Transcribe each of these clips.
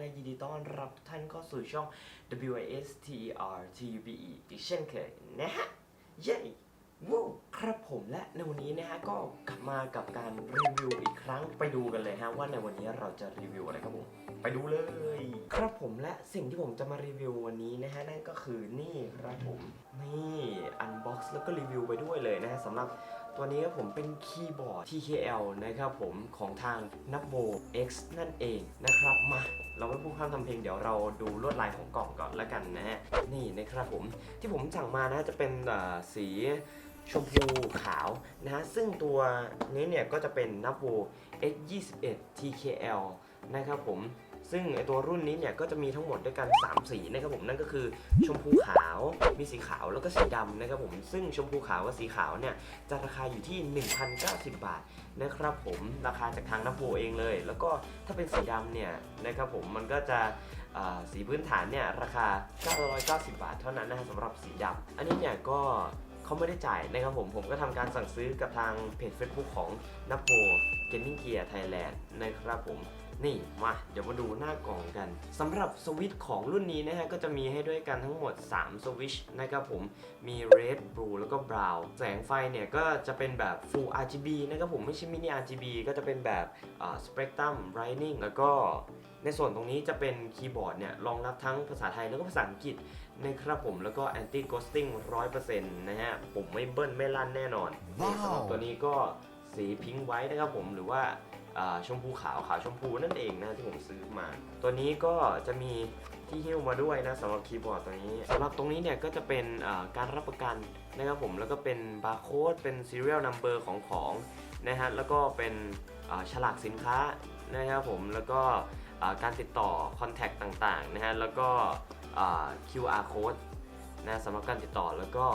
นะยินดีต้อนรับทุกท่านเข้าสู่ช่อง W I S T R T U B E อีกเช่นเคยนะฮะ เย้วู้ครับผมและในวันนี้นะฮะก็กลับมากับการรีวิวอีกครั้งไปดูกันเลยฮะว่าในวันนี้เราจะรีวิวอะไรครับผมไปดูเลย ครับผมและสิ่งที่ผมจะมารีวิววันนี้นะฮะนั่นก็คือนี่ครับผมนี่อันบ็อกซ์แล้วก็รีวิวไปด้วยเลยนะฮะสำหรับตัวนี้ครับผมเป็นคีย์บอร์ด TKL นะครับผมของทาง n a b o X นั่นเองนะครับมา เราไม่พูดข้ามทำเพลงเดี๋ยวเราดูลวดลายของกล่องก่อนแล้วกันนะฮะนี่นะครับผมที่ผมสั่งมานะจะเป็นสีชมพูขาวนะฮะซึ่งตัวนี้เนี่ยก็จะเป็นนับโว X 21 TKL นะครับผม ซึ่งไอตัวรุ่นนี้เนี่ยก็จะมีทั้งหมดด้วยกัน 3 สีนะครับผมนั่นก็คือชมพูขาวมีสีขาวแล้วก็สีดำนะครับผมซึ่งชมพูขาวกับสีขาวเนี่ยจะราคาอยู่ที่ 1,090 บาทนะครับผมราคาจากทางน้ำโพเองเลย แล้วก็ถ้าเป็นสีดำเนี่ยนะครับผมมันก็จะสีพื้นฐานเนี่ยราคา 990 บาท เท่านั้นนะฮะสำหรับสีดำอันนี้เนี่ยก็เขาไม่ได้จ่ายนะครับผม ผมก็ทำการสั่งซื้อกับทางเพจ Facebook ของนับโพเกมมิ่งเกียร์ไทยแลนด์นะครับผม นี่มาเดี๋ยวมาดูหน้ากล่องกันสำหรับสวิตช์ของรุ่นนี้นะฮะก็จะมีให้ด้วยกันทั้งหมด 3 สวิตช์นะครับผมมี red blue แล้วก็ brown แสงไฟเนี่ยก็จะเป็นแบบ full RGB นะครับผมไม่ใช่ mini RGB ก็จะเป็นแบบอ่า spectrum brightening แล้วก็ในส่วนตรงนี้จะเป็นคีย์บอร์ดเนี่ยรองรับทั้งภาษาไทยแล้วก็ภาษาอังกฤษนะครับผมแล้วก็ anti ghosting 100%นะฮะผมไม่เบิ้ลไม่ลั่นแน่นอนนี่สำหรับตัวนี้ก็สีพิงค์ไว้นะครับผมหรือว่า ชมพูขาวขาวชมพูนั่นเองนะที่ผมซื้อมา ตัวนี้ก็จะมีที่หิ้วมาด้วยนะสำหรับคีย์บอร์ดตัวนี้สำหรับตรงนี้เนี่ยก็จะเป็นการรับประกันนะครับผมแล้วก็เป็นบาร์โค้ดเป็น serial number ของของนะฮะแล้วก็เป็นฉลากสินค้านะครับผมแล้วก็การติดต่อ contact ต่างๆนะฮะแล้วก็ QR code นะสำหรับการติดต่อแล้วก็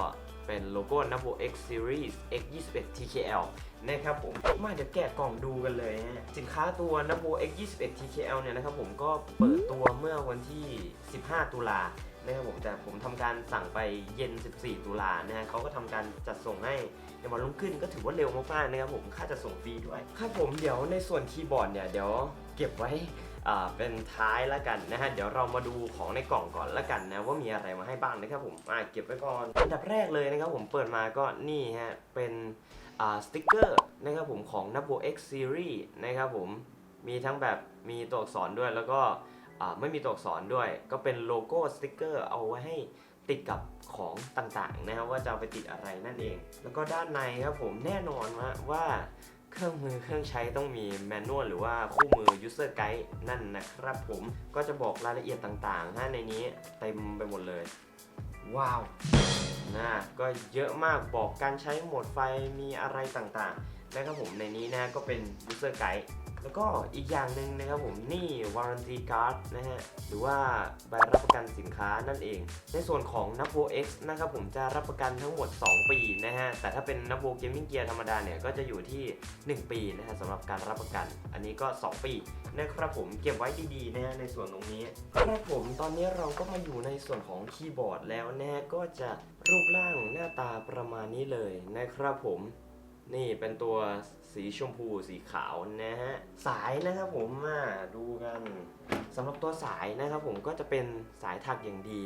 เป็นโลโก้ n a b o X Series X 21 TKL นะครับผม มาเดี๋ยวแกะกล่องดูกันเลยฮะสินค้าตัว n a b o X 21 TKL เนี่ยนะครับผมก็เปิดตัวเมื่อวันที่ 15 ตุลานะครับผมแต่ผมทำการสั่งไปเย็น 14 ตุลานะฮะเขาก็ทำการจัดส่งให้ในวันรุ่งขึ้นก็ถือว่าเร็วมากๆนะครับผมค่าจัดส่งฟรีด้วยครับผมเดี๋ยวในส่วนคีย์บอร์ดเนี่ยเดี๋ยวเก็บไว้ เป็นท้ายแล้วกันนะฮะเดี๋ยวเรามาดูของในกล่องก่อนแล้วกันนะว่ามีอะไรมาให้บ้างนะครับผมอ่าเก็บไว้ก่อนอันดับแรกเลยนะครับผมเปิดมาก็นี่ฮะเป็นอ่าสติกเกอร์นะครับผมของ n a b o X Series นะครับผมมีทั้งแบบมีตัวอักษรด้วยแล้วก็อ่าไม่มีตัวอักษรด้วย ก็เป็นโลโก้สติกเกอร์เอาไว้ให้ติดกับของต่างๆนะครับว่าจะเอาไปติดอะไรนั่นเอง แล้วก็ด้านในครับผมแน่นอนว่าว่า เครื่องมือเครื่องใช้ต้องมีแมนนวลหรือว่าคู่มือ user guide นั่นนะครับผมก็จะบอกรายละเอียดต่างๆนะในนี้เต็มไปหมดเลย ว้าวนะก็เยอะมากบอกการใช้โหมดไฟมีอะไรต่างๆนะครับผมในนี้นะก็เป็น user guide แล้วก็อีกอย่างหนึ่งนะครับผมนี่ warranty card นะฮะหรือว่าใบรับประกันสินค้านั่นเอง ในส่วนของ n a p o X นะครับผมจะรับประกันทั้งหมด 2 ปีนะฮะแต่ถ้าเป็น n a p o Gaming Gear ธรรมดาเนี่ยก็จะอยู่ที่ 1 ปีนะฮะสำหรับการรับประกัน อันนี้ก็ 2 ปีนะครับผมเก็บไว้ดีๆนะฮะในส่วนตรงนี้ครับผมตอนนี้เราก็มาอยู่ในส่วนของคีย์บอร์ดแล้วนะฮะก็จะรูปร่างหน้าตาประมาณนี้เลยนะครับผม นี่เป็นตัวสีชมพูสีขาวนะฮะสายนะครับผมมาดูกันสำหรับตัวสายนะครับผมก็จะเป็นสายถักอย่างดี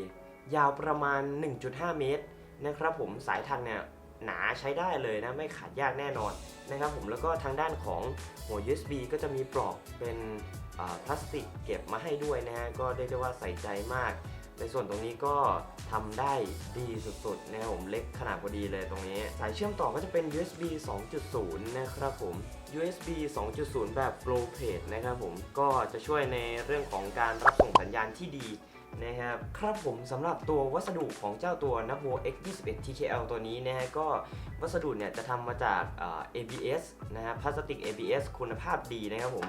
ยาวประมาณ 1.5 เมตรนะครับผมสายถักเนี่ยหนาใช้ได้เลยนะไม่ขาดยากแน่นอนนะครับผมแล้วก็ทางด้านของหัว USB ก็จะมีปลอกเป็นอ่าพลาสติกเก็บมาให้ด้วยนะฮะก็เรียกได้ว่าใส่ใจมาก ในส่วนตรงนี้ก็ทำได้ดีสุดๆนะครับผมเล็กขนาดพอดีเลยตรงนี้ สายเชื่อมต่อก็จะเป็น USB 2.0 นะครับผม USB 2.0 แบบ Flow Plate นะครับผมก็จะช่วยในเรื่องของการรับส่งสัญญาณที่ดีนะครับครับผมสำหรับตัววัสดุของเจ้าตัว n a v o X21 TKL ตัวนี้นะฮะก็วัสดุเนี่ยจะทำมาจาก ABS นะฮะพลาสติก ABS คุณภาพดีนะครับผม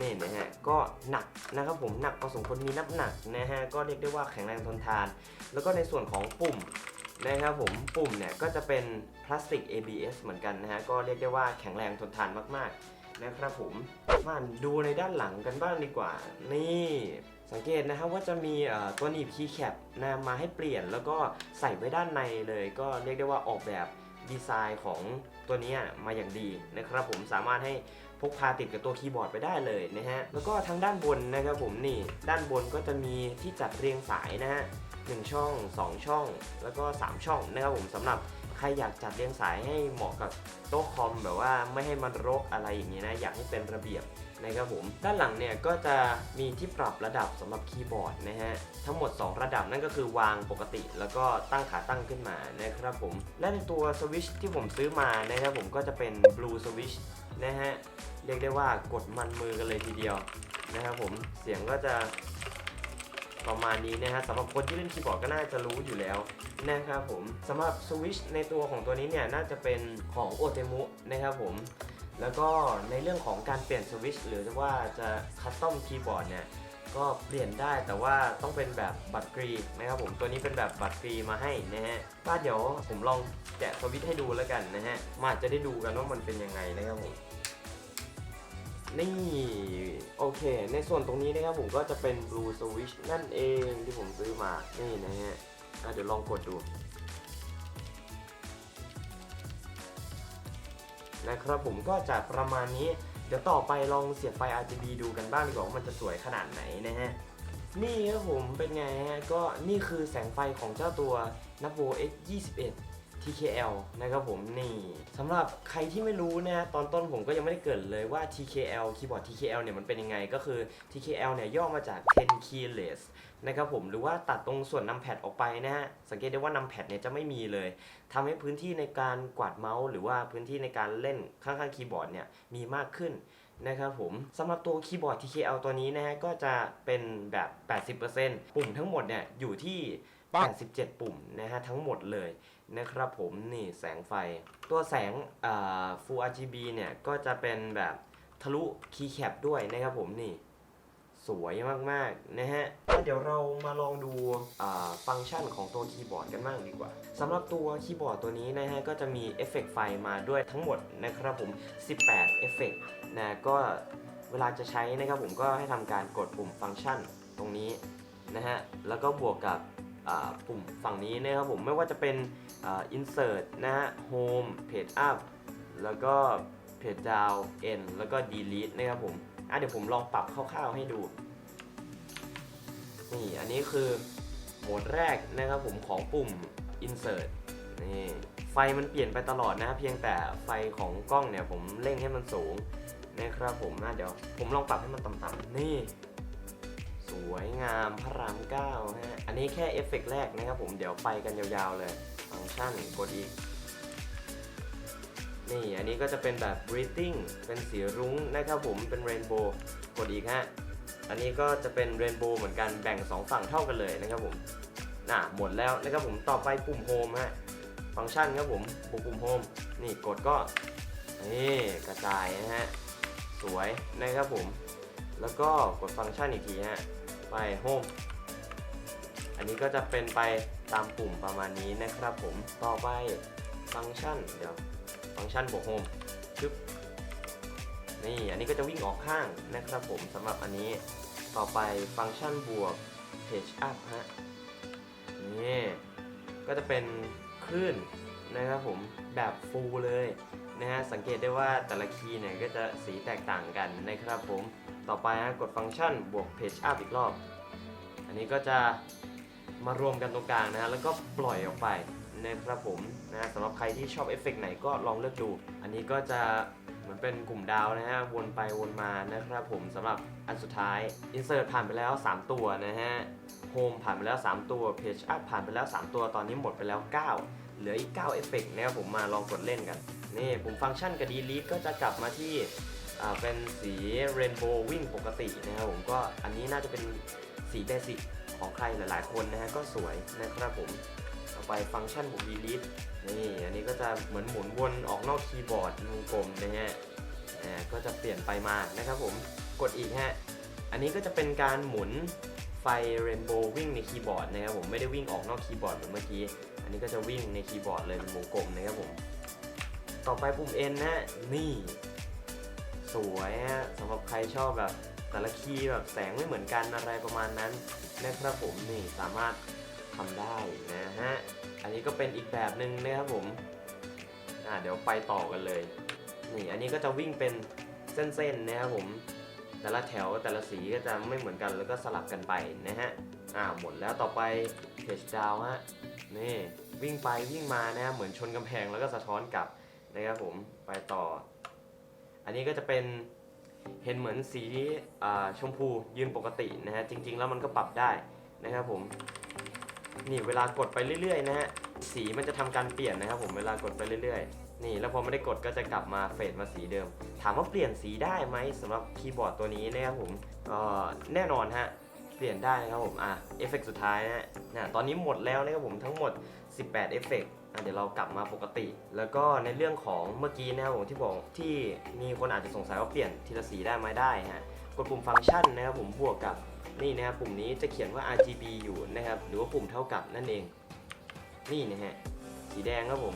นี่นะฮะก็หนักนะครับผมหนักพอสมควรมีน้ำหนักนะฮะก็เรียกได้ว่าแข็งแรงทนทาน แล้วก็ในส่วนของปุ่มนะครับผมปุ่มเนี่ยก็จะเป็นพลาสติก ABS เหมือนกันนะฮะก็เรียกได้ว่าแข็งแรงทนทานมากๆนะครับผมมาดูในด้านหลังกันบ้างดีกว่า นี่สังเกตนะครับว่าจะมีตัวหนีบคีย์แคปนะมาให้เปลี่ยนแล้วก็ใส่ไว้ด้านในเลย ก็เรียกได้ว่าออกแบบดีไซน์ของตัวนี้มาอย่างดีนะครับผมสามารถให้ พกพาติดกับตัวคีย์บอร์ดไปได้เลยนะฮะ แล้วก็ทางด้านบนนะครับผมนี่ ด้านบนก็จะมีที่จัดเรียงสายนะฮะหนึ่งช่อง 2 ช่อง แล้วก็ 3 ช่องนะครับผมสำหรับใครอยากจัดเรียงสายให้เหมาะกับโต๊ะคอมแบบว่าไม่ให้มันรกอะไรอย่างนี้นะ อยากให้เป็นระเบียบนะครับผมด้านหลังเนี่ยก็จะมีที่ปรับระดับสำหรับคีย์บอร์ดนะฮะทั้งหมด 2 ระดับนั่นก็คือวางปกติ แล้วก็ตั้งขาตั้งขึ้นมานะครับผมและในตัวสวิชที่ผมซื้อมานะครับผมก็จะเป็น Blue Switch นะฮะเรียกได้ว่ากดมันมือกันเลยทีเดียวนะครับผมเสียงก็จะประมาณนี้นะฮะสำหรับคนที่เล่นคีย์บอร์ดก็น่าจะรู้อยู่แล้วนะครับผมสำหรับสวิชในตัวของตัวนี้เนี่ยน่าจะเป็นของโอเทมุนะครับผมแล้วก็ในเรื่องของการเปลี่ยนสวิชหรือว่าจะคัสตอมคีย์บอร์ดเนี่ย ก็เปลี่ยนได้แต่ว่าต้องเป็นแบบบัตรกรีนะครับผมตัวนี้เป็นแบบบัตรกรีมาให้นะฮะก็เดี๋ยวผมลองแกะสวิตช์ให้ดูแล้วกันนะฮะมาจะได้ดูกันว่ามันเป็นยังไงนะครับผมนี่โอเค ในส่วนตรงนี้นะครับผมก็จะเป็น blue switch นั่นเองที่ผมซื้อมา นี่นะฮะเดี๋ยวลองกดดู นะครับผมก็จะประมาณนี้ เดี๋ยวต่อไปลองเสียบไฟ RGB ดูกันบ้างดีกว่าว่ามันจะสวยขนาดไหนนะฮะ นี่ครับผมเป็นไงฮะ ก็นี่คือแสงไฟของเจ้าตัว n a v o X 21 TKL นะครับผมนี่สำหรับใครที่ไม่รู้นะตอนต้นผมก็ยังไม่ได้เกิดเลยว่า TKL คีย์บอร์ด TKL เนี่ยมันเป็นยังไงก็คือ TKL เนี่ยย่อมาจาก10 keyless นะครับผมหรือว่าตัดตรงส่วนนำแพดออกไปนะฮะสังเกตได้ว่านำแพดเนี่ยจะไม่มีเลยทำให้พื้นที่ในการกวาดเมาส์หรือว่าพื้นที่ในการเล่นข้างๆคีย์บอร์ดเนี่ยมีมากขึ้นนะครับผมสำหรับตัวคีย์บอร์ด TKL ตัวนี้นะฮะก็จะเป็นแบบ 80%ปุ่มทั้งหมดเนี่ยอยู่ที่ 87 ปุ่มนะฮะทั้งหมดเลย นะครับผมนี่แสงไฟ ตัวแสงอ่า Full RGB เนี่ย ก็จะเป็นแบบทะลุคีย์แคปด้วยนะครับผมนี่ สวยมาก ๆ นะฮะเดี๋ยวเรามาลองดูฟังก์ชันของตัวคีย์บอร์ดกันบ้างดีกว่าสำหรับตัวคีย์บอร์ดตัวนี้นะฮะ ก็จะมีเอฟเฟกต์ไฟมาด้วยทั้งหมดนะครับผม 18 เอฟเฟกต์นะก็เวลาจะใช้นะครับผมก็ให้ทำการกดปุ่มฟังก์ชันตรงนี้นะฮะ แล้วก็บวกกับปุ่มฝั่งนี้นะครับผมไม่ว่าจะเป็น insert นะฮะ home page up แล้วก็ page down end แล้วก็ delete นะครับผมอะเดี๋ยวผมลองปรับคร่าวๆให้ดู นี่ อันนี้คือโหมดแรกนะครับผมของปุ่ม insert นี่ไฟมันเปลี่ยนไปตลอดนะเพียงแต่ไฟของกล้องเนี่ยผมเร่งให้มันสูงนะครับผมนะเดี๋ยวผมลองปรับให้มันต่ำๆนี่ สวยงามพระรามเก้าฮะอันนี้แค่เอฟเฟกต์แรกนะครับผมเดี๋ยวไปกันยาวๆเลย ฟังก์ชันกดอีก นี่อันนี้ก็จะเป็นแบบ breathing เป็นสีรุ้งนะครับผมเป็น rainbow กดอีกฮะ อันนี้ก็จะเป็น rainbow เหมือนกันแบ่ง 2 ฝั่งเท่ากันเลยนะครับผมน่ะหมดแล้วนะครับผมต่อไปปุ่ม home ฮะฟังก์ชันครับผมปุ่มปุ่ม home นี่กดก็นี่กระจายนะฮะสวยนะครับผม แล้วก็กดฟังก์ชันอีกทีฮะไป home อันนี้ก็จะเป็นไป ตามปุ่มประมาณนี้นะครับผมต่อไปฟังก์ชันเดี๋ยวฟังก์ชันบวกโฮมชึบนี่อันนี้ก็จะวิ่งออกข้างนะครับผมสำหรับอันนี้ต่อไปฟังก์ชันบวก page up ฮะนี่ก็จะเป็นคลื่นนะครับผมแบบฟูลเลยนะฮะสังเกตได้ว่าแต่ละคีย์เนี่ยก็จะสีแตกต่างกันนะครับผมต่อไปฮะกดฟังก์ชันบวก page up อีกรอบ อันนี้ก็จะ มารวมกันตรงกลางนะฮะแล้วก็ปล่อยออกไปนะครับผมนะสำหรับใครที่ชอบเอฟเฟกต์ไหนก็ลองเลือกดู อันนี้ก็จะเหมือนเป็นกลุ่มดาวนะฮะวนไปวนมานะครับผมสำหรับอันสุดท้าย Insert ผ่านไปแล้ว 3 ตัวนะฮะ Home ผ่านไปแล้ว 3 ตัว Page Up ผ่านไปแล้ว 3 ตัวตอนนี้หมดไปแล้ว 9 เหลืออีก 9 เอฟเฟกต์นะครับผมมาลองกดเล่นกันนี่ผมฟังก์ชันกับ Delete ก็จะกลับมาที่เป็นสี Rainbow วิ่งปกตินะครับผมก็อันนี้น่าจะเป็นสีเบสิก ของใครหลายๆ คนนะฮะก็สวยนะครับผมต่อไปฟังก์ชันบวก delete นี่อันนี้ก็จะเหมือนหมุนวนออกนอกคีย์บอร์ดวงกลมนะฮะอ่าก็จะเปลี่ยนไปมานะครับผมกดอีกฮะอันนี้ก็จะเป็นการหมุนไฟเรนโบว์วิ่งในคีย์บอร์ดนะครับผมไม่ได้วิ่งออกนอกคีย์บอร์ดเหมือนเมื่อกี้อันนี้ก็จะวิ่งในคีย์บอร์ดเลยเป็นวงกลมนะครับผมต่อไปปุ่ม N นฮะนี่ สวยฮะสำหรับใครชอบแบบแต่ละคีย์แบบแสงไม่เหมือนกันอะไรประมาณนั้น นะครับผมนี่สามารถทำได้นะฮะ อันนี้ก็เป็นอีกแบบหนึ่งนะครับผม อ่าเดี๋ยวไปต่อกันเลย นี่อันนี้ก็จะวิ่งเป็นเส้นๆนะครับผม แต่ละแถวแต่ละสีก็จะไม่เหมือนกันแล้วก็สลับกันไปนะฮะ อ่าหมดแล้วต่อไปเพจดาวฮะ นี่วิ่งไปวิ่งมานะฮะเหมือนชนกำแพงแล้วก็สะท้อนกลับนะครับผมไปต่อ อันนี้ก็จะเป็น เห็นเหมือนสีชมพูยืนปกตินะฮะจริง ๆ แล้วมันก็ปรับได้นะครับผมนี่เวลากดไปเรื่อยๆนะฮะสีมันจะทำการเปลี่ยนนะครับผมเวลากดไปเรื่อยๆ นี่แล้วพอไม่ได้กดก็จะกลับมาเฟดมาสีเดิม ถามว่าเปลี่ยนสีได้ไหมสำหรับคีย์บอร์ดตัวนี้นะครับผมก็แน่นอนฮะเปลี่ยนได้นะครับผมอะเอฟเฟกสุดท้ายนะฮะตอนนี้หมดแล้วนะครับผมทั้งหมด 18เอฟเฟกต์ เดี๋ยวเรากลับมาปกติ แล้วก็ในเรื่องของเมื่อกี้นะครับผมที่บอกที่มีคนอาจจะสงสัยว่าเปลี่ยนทีละสีได้ไหมได้ฮะกดปุ่มฟังก์ชันนะครับผมบวกกับนี่นะครับปุ่มนี้จะเขียนว่า RGB อยู่นะครับหรือว่าปุ่มเท่ากับนั่นเอง นี่นะฮะสีแดงครับผม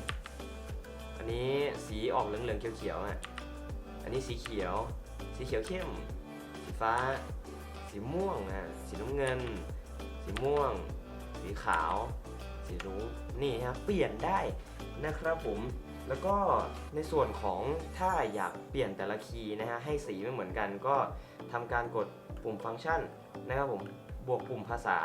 อันนี้สีออกเหลืองๆเขียวๆฮะอันนี้สีเขียว สีเขียวเข้ม สีฟ้า สีม่วงฮะสีน้ำเงิน สีม่วง สีขาว สีรุ้งนี่ครับเปลี่ยนได้นะครับผมแล้วก็ในส่วนของถ้าอยากเปลี่ยนแต่ละคีย์นะฮะให้สีไม่เหมือนกันก็ทำการกดปุ่มฟังก์ชันนะครับผมบวกปุ่มภาษา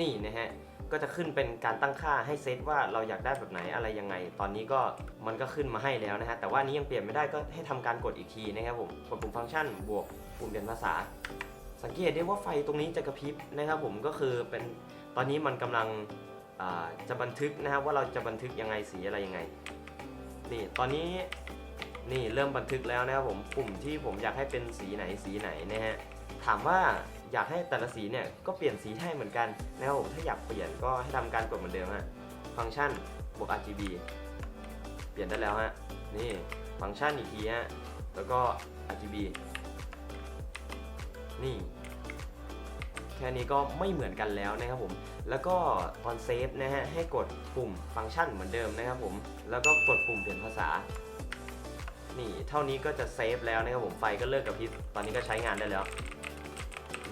นี่นะฮะก็จะขึ้นเป็นการตั้งค่าให้เซตว่าเราอยากได้แบบไหนอะไรยังไง ตอนนี้ก็มันก็ขึ้นมาให้แล้วนะฮะ แต่ว่านี้ยังเปลี่ยนไม่ได้ก็ให้ทำการกดอีกทีนะครับผม กดปุ่มฟังก์ชัน บวกปุ่มเปลี่ยนภาษา สังเกตได้ว่าไฟตรงนี้จะกระพริบนะครับผม ก็คือเป็น ตอนนี้มันกำลังจะบันทึกนะครับว่าเราจะบันทึกยังไงสีอะไรยังไง นี่ตอนนี้นี่เริ่มบันทึกแล้วนะครับผมปุ่มที่ผมอยากให้เป็นสีไหนสีไหนนะฮะถามว่าอยากให้แต่ละสีเนี่ยก็เปลี่ยนสีให้เหมือนกันนะครับผมถ้าอยากเปลี่ยนก็ให้ทำการกดเหมือนเดิมฮะฟังก์ชันบวก RGB เปลี่ยนได้แล้วฮะนี่ฟังก์ชันอีกทีฮะแล้วก็ RGB นี่ ค่นี้ก็ไม่เหมือนกันแล้วนะครับผม แล้วก็ตอนเซฟนะฮะให้กดปุ่มฟังก์ชันเหมือนเดิมนะครับผม แล้วก็กดปุ่มเปลี่ยนภาษา นี่เท่านี้ก็จะเซฟแล้วนะครับผมไฟก็เลิกกับพริบตอนนี้ก็ใช้งานได้แล้ว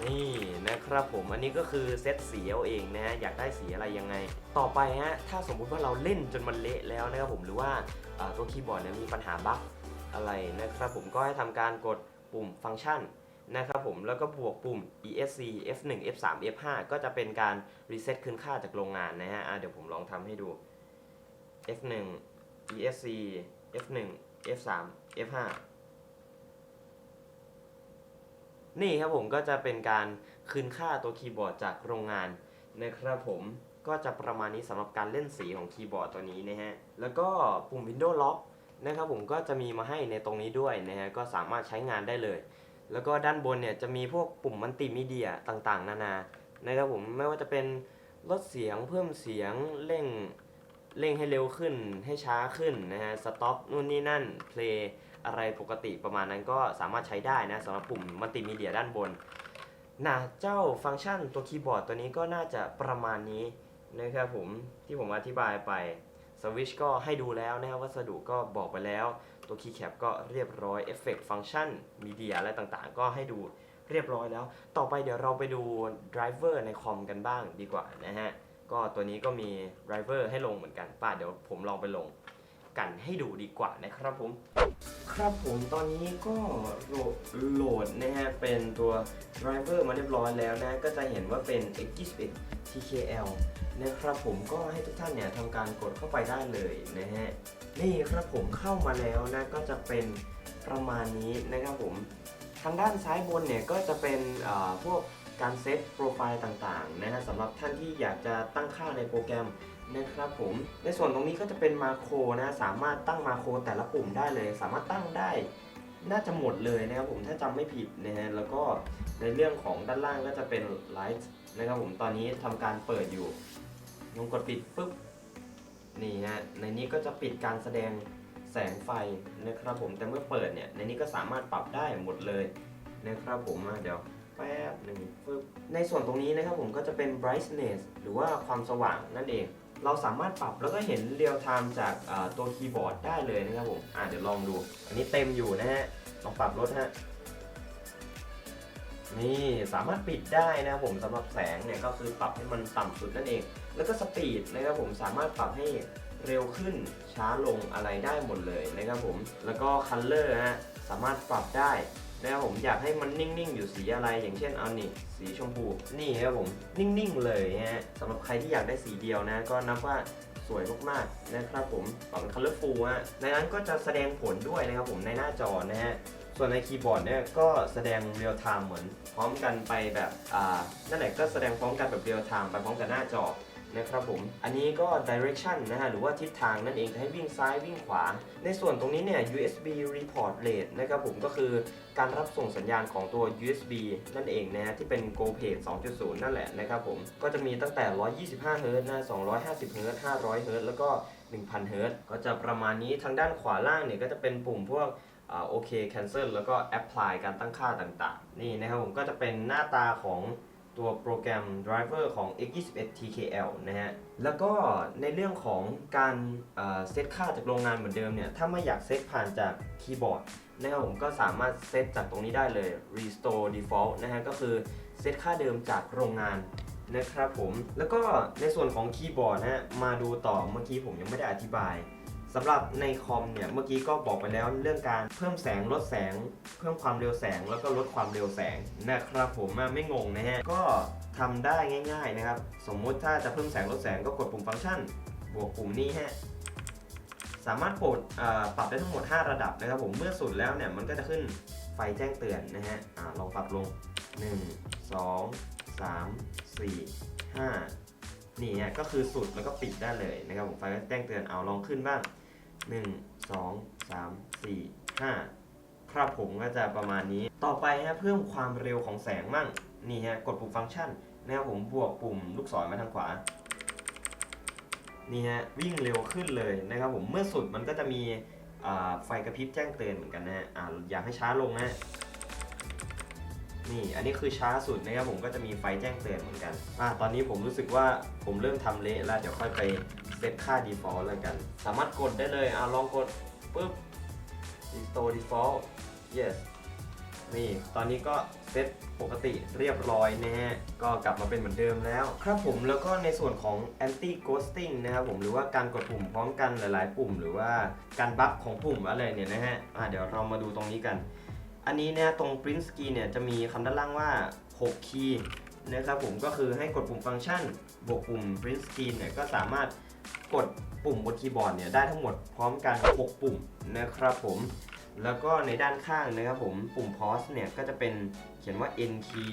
นี่นะครับผมอันนี้ก็คือเซตสีเอาเองนะฮะอยากได้สีอะไรยังไง ต่อไปฮะถ้าสมมุติว่าเราเล่นจนมันเละแล้วนะครับผมหรือว่าตัวคีย์บอร์ดเนี่ยมีปัญหาบั๊กอะไรนะครับผมก็ให้ทำการกดปุ่มฟังก์ชัน นะครับผมแล้วก็บวกปุ่ม ESC F1 F3 F5 ก็จะเป็นการรีเซ็ตคืนค่าจากโรงงานนะฮะะเดี๋ยวผมลองทำให้ดู F1 ESC F1 F3 F5 นี่ครับผมก็จะเป็นการคืนค่าตัวคีย์บอร์ดจากโรงงานนะครับผมก็จะประมาณนี้สำหรับการเล่นสีของคีย์บอร์ดตัวนี้นะฮะ แล้วก็ปุ่ม Windows Lock นะครับผมก็จะมีมาให้ในตรงนี้ด้วยนะฮะ ก็สามารถใช้งานได้เลย แล้วก็ด้านบนเนี่ยจะมีพวกปุ่มมัลติมีเดียต่างๆ นานานะครับผมไม่ว่าจะเป็นลดเสียงเพิ่มเสียงเร่งเร่งให้เร็วขึ้นให้ช้าขึ้นนะฮะสต็อปนู่นนี่นั่นเพลย์อะไรปกติประมาณนั้นก็สามารถใช้ได้นะสำหรับปุ่มมัลติมีเดียด้านบนนะเจ้าฟังก์ชันตัวคีย์บอร์ดตัวนี้ก็น่าจะประมาณนี้นะครับผมที่ผมอธิบายไปสวิชก็ให้ดูแล้วนะครับวัสดุก็บอกไปแล้ว ตัวคีย์แคปก็เรียบร้อยเอฟเฟกต์ฟังก์ชันมีเดียอะไรต่างๆ ก็ให้ดูเรียบร้อยแล้ว ต่อไปเดี๋ยวเราไปดูไดรเวอร์ในคอมกันบ้างดีกว่านะฮะ ก็ตัวนี้ก็มีไดรเวอร์ให้ลงเหมือนกันป้าเดี๋ยวผมลองไปลงกันให้ดูดีกว่านะครับผม ครับผมตอนนี้ก็โหลดโหลดนะฮะ เป็นตัวไดรเวอร์มาเรียบร้อยแล้วนะ ก็จะเห็นว่าเป็น x21 TKL นะครับผมก็ให้ทุกท่านเนี่ยทำการกดเข้าไปได้เลยนะฮะนี่ครับผมเข้ามาแล้วนะก็จะเป็นประมาณนี้นะครับผมทางด้านซ้ายบนเนี่ยก็จะเป็นพวกการเซตโปรไฟล์ต่างๆนะฮะสำหรับท่านที่อยากจะตั้งค่าในโปรแกรมนะครับผมในส่วนตรงนี้ก็จะเป็นมาโครนะสามารถตั้งมาโครแต่ละปุ่มได้เลย สามารถตั้งได้น่าจะหมดเลยนะครับผมถ้าจำไม่ผิดนะฮะแล้วก็ในเรื่องของด้านล่างก็จะเป็นไลท์นะครับผมตอนนี้ทำการเปิดอยู่ ลงกดปิดปุ๊บนี่ฮะในนี้ก็จะปิดการแสดงแสงไฟนะครับผมแต่เมื่อเปิดเนี่ยในนี้ก็สามารถปรับได้หมดเลยนะครับผมเดี๋ยวแป๊บหนึ่งปึ๊บในส่วนตรงนี้นะครับผมก็จะเป็น brightness หรือว่าความสว่างนั่นเอง เราสามารถปรับแล้วก็เห็นเรียลไทม์จากตัวคีย์บอร์ดได้เลยนะครับผมอะเดี๋ยวลองดู อันนี้เต็มอยู่นะฮะลองปรับลดฮะ นี่สามารถปิดได้นะครับผมสำหรับแสงเนี่ยก็คือปรับให้มันต่ำสุดนั่นเอง แล้วก็สปีดนะครับผมสามารถปรับให้เร็วขึ้นช้าลงอะไรได้หมดเลยนะครับผมแล้วก็คัลเลอร์ฮะสามารถปรับได้นะครับผมอยากให้มันนิ่งๆ อยู่สีอะไร อย่างเช่นเอานี่สีชมพูนี่ครับผมนิ่งๆเลยฮะสำหรับใครที่อยากได้สีเดียวนะก็นับว่าสวยมากๆนะครับผมปรับเป็น colorful ฮะในนั้นก็จะแสดงผลด้วยนะครับผมในหน้าจอนะฮะ ส่วนในคีย์บอร์ดเนี่ยก็แสดงเรียลไทม์เหมือน พร้อมกันไปแบบอ่านั่นแหละก็แสดงพร้อมกันแบบเรียลไทม์ไปพร้อมกับหน้าจอนะครับผม อันนี้ก็ direction นะฮะ หรือว่าทิศทางนั่นเองจะให้วิ่งซ้ายวิ่งขวา ในส่วนตรงนี้เนี่ย USB report rate นะครับผมก็คือการรับส่งสัญญาณของตัว USB นั่นเองนะฮะ ที่เป็น Go Page 2.0 นั่นแหละนะครับผม ก็จะมีตั้งแต่ 125 Hz นะ 250 Hz 500 Hz แล้วก็ 1000 Hz ก็จะประมาณนี้ทางด้านขวาล่างเนี่ยก็จะเป็นปุ่มพวก โอเค cancel แล้วก็ apply การตั้งค่าต่างๆ นี่นะครับผมก็จะเป็นหน้าตาของตัวโปรแกรม driver ของ x21 TKL นะฮะ แล้วก็ในเรื่องของการอ่าเซตค่าจากโรงงานเหมือนเดิมเนี่ย ถ้าไม่อยากเซตผ่านจากคีย์บอร์ดนะครับผมก็สามารถเซตจากตรงนี้ได้เลย restore default นะฮะ ก็คือเซตค่าเดิมจากโรงงานนะครับผม แล้วก็ในส่วนของคีย์บอร์ดนะฮะ มาดูต่อเมื่อกี้ผมยังไม่ได้อธิบาย สำหรับในคอมเนี่ยเมื่อกี้ก็บอกไปแล้วเรื่องการเพิ่มแสงลดแสง เพิ่มความเร็วแสงแล้วก็ลดความเร็วแสงนะครับผมไม่งงนะฮะก็ทำได้ง่าย ๆนะครับ สมมุติถ้าจะเพิ่มแสงลดแสงก็กดปุ่มฟังก์ชัน บวกปุ่มนี้ฮะสามารถปรับเอ่อปรับได้ทั้งหมด 5 ระดับนะครับผมเมื่อสุดแล้วเนี่ยมันก็จะขึ้นไฟแจ้งเตือนนะฮะอ่าลองปรับลง 1 2 3 4 5นี่ฮะก็คือสุดแล้วก็ปิดได้เลยนะครับผมไฟก็แจ้งเตือนเอาลองขึ้นบ้าง 1 2 3 4 5ครับผมก็จะประมาณนี้ ต่อไปฮะเพิ่มความเร็วของแสงมั่ง นี่ฮะกดปุ่มฟังก์ชันนะครับผมบวกปุ่มลูกศรมาทางขวา นี่ฮะวิ่งเร็วขึ้นเลยนะครับผมเมื่อสุดมันก็จะมีไฟกระพริบแจ้งเตือนเหมือนกันนะฮะออยากให้ช้าลงนะฮะนี่อันนี้คือช้าสุดนะครับผมก็จะมีไฟแจ้งเตือนเหมือนกันอ่าตอนนี้ผมรู้สึกว่าผมเริ่มทำเละแล้วเดี๋ยวค่อยไป เซตค่า default แล้วกัน สามารถกดได้เลยอ่าลองกดปุ๊บ restore default yes นี่ ตอนนี้ก็เซตปกติเรียบร้อยนะฮะ ก็กลับมาเป็นเหมือนเดิมแล้ว ครับผมแล้วก็ในส่วนของ anti ghosting นะครับผมหรือว่าการกดปุ่มพร้อมกันหลาย ๆ ปุ่ม หรือว่าการบัฟของปุ่มอะไรเนี่ยนะฮะอะเดี๋ยวเรามาดูตรงนี้กัน อันนี้เนี่ยตรง print screen เนี่ยจะมีคำด้านล่างว่า 6 คีย์นะครับผมก็คือให้กดปุ่มฟังก์ชัน บวกปุ่ม print screen เนี่ยก็สามารถ กดปุ่มบนคีย์บอร์ดเนี่ยได้ทั้งหมดพร้อมกัน 6 ปุ่มนะครับผมแล้วก็ในด้านข้างนะครับผมปุ่ม pause เนี่ยก็จะเป็นเขียนว่า n key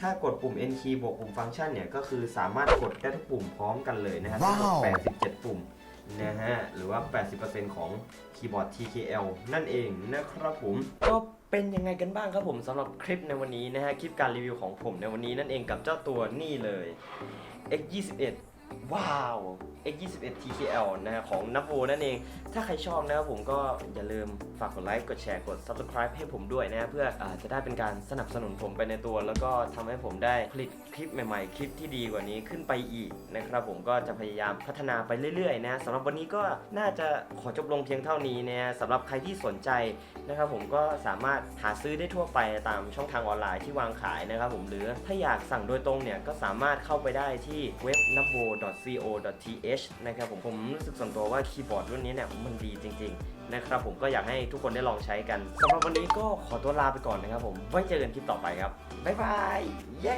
ถ้ากดปุ่ม n key บวกปุ่มฟังก์ชันเนี่ยก็คือสามารถกดได้ทุกปุ่มพร้อมกันเลยนะฮะทั้งหมดว้าว87 ปุ่มนะฮะหรือว่า 80%ของคีย์บอร์ด TKL นั่นเองนะครับผมก็เป็นยังไงกันบ้างครับผมสำหรับคลิปในวันนี้นะฮะคลิปการรีวิวของผมในวันนี้นั่นเองกับเจ้าตัวนี่เลย X21 ว้าว X21 TKL นะฮะของนับโวนั่นเอง ถ้าใครชอบนะครับผมก็อย่าลืมฝากกดไลค์ กดแชร์ กด Subscribe ให้ผมด้วยนะเพื่ออจะได้เป็นการสนับสนุนผมไปในตัว แล้วก็ทำให้ผมได้ผลิตคลิปใหม่ๆ คลิปที่ดีกว่านี้ขึ้นไปอีกนะครับผมก็จะพยายามพัฒนาไปเรื่อยๆนะสำหรับวันนี้ก็น่าจะขอจบลงเพียงเท่านี้นะสำหรับใครที่สนใจนะครับผมก็สามารถหาซื้อได้ทั่วไปตามช่องทางออนไลน์ที่วางขายนะครับผมหรือถ้าอยากสั่งโดยตรงเนี่ยก็สามารถเข้าไปได้ที่เว็บ n a b o co th นะครับผมผมรู้สึกส่วนตัวว่าคีย์บอร์ดรุ่นนี้เนี่ยมันดีจริง ๆ นะครับผมก็อยากให้ทุกคนได้ลองใช้กันสำหรับวันนี้ก็ขอตัวลาไปก่อนนะครับผมไว้เจอกันคลิปต่อไปครับบ๊ายบายเย้